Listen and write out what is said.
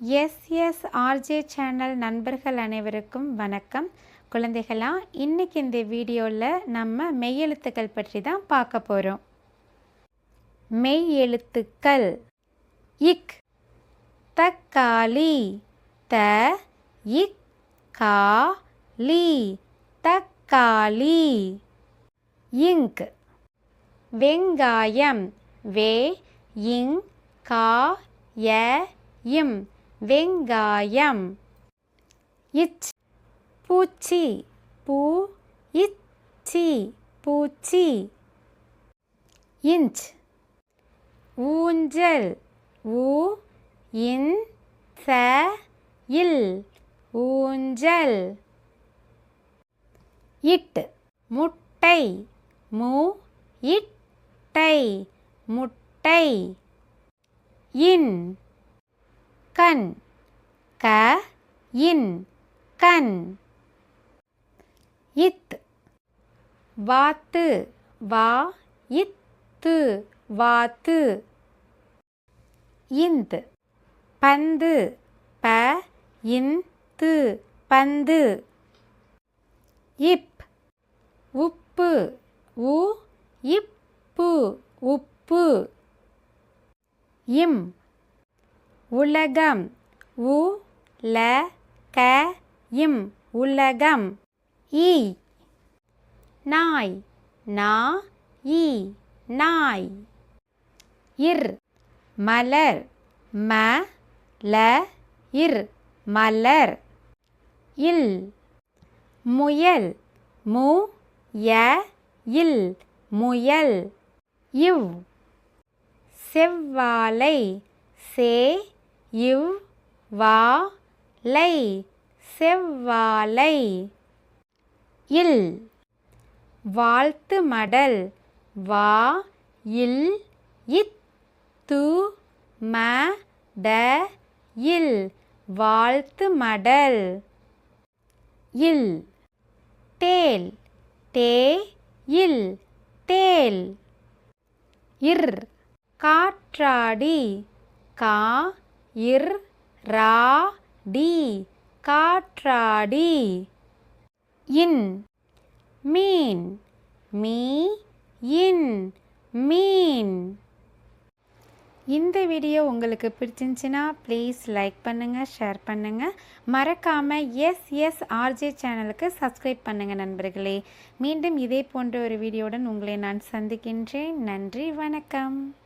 SS RJ channel நண்பர்கள் அனைவருக்கும் வணக்கம். குழந்தைகளா இன்னைக்கு இந்த வீடியோவில் நம்ம மெய்யெழுத்துக்கள் பற்றி தான் பார்க்க போகிறோம் மெய் எழுத்துக்கள். இக் தக்காளி. த இக் கா லி தக்காளி. இங்க் வெங்காயம். வே இங் கா ய இம். வெங்காயம். இச் பூச்சி பூ இச்சி பூச்சி. இன்ச் ஊஞ்சல் ஊ இன் ச இல் ஊஞ்சல். இட் முட்டை மு இட்டை முட்டை. இன் கண் க இன் கண். இத். வாத்து வா இத்து வாத்து. இந்த். பந்து ப இந்து பந்து. இப். உப்பு உ இப்பு உப்பு. இம். உலகம் உ ல க இம் உலகம். ஈ. நாய். நா ஈ நாய். இர். மலர். ம ல இர் மலர். இல். முயல். மு ய இல். முயல். இவ். செவ்வாழை. சே இவ் வா லை செவ்வாழை. இல் வாழ்த்து மடல் வா இல் இத் து ம ட இல் வாழ்த்து மடல் இல் தேல் தே இல் தேல். இர் காற்றாடி கா இர் ரா டி. காற்றாடி. இன். மீன். மீ. இன். மீன். இந்த வீடியோ உங்களுக்கு பிடிச்சிருந்துச்சின்னா ப்ளீஸ் லைக் பண்ணுங்கள் ஷேர் பண்ணுங்கள் மறக்காமல் எஸ் எஸ் ஆர்ஜே சேனலுக்கு சப்ஸ்கிரைப் பண்ணுங்கள் நண்பர்களே. மீண்டும் இதே போன்ற ஒரு வீடியோவுடன் உங்களை நான் சந்திக்கின்றேன். நன்றி வணக்கம்.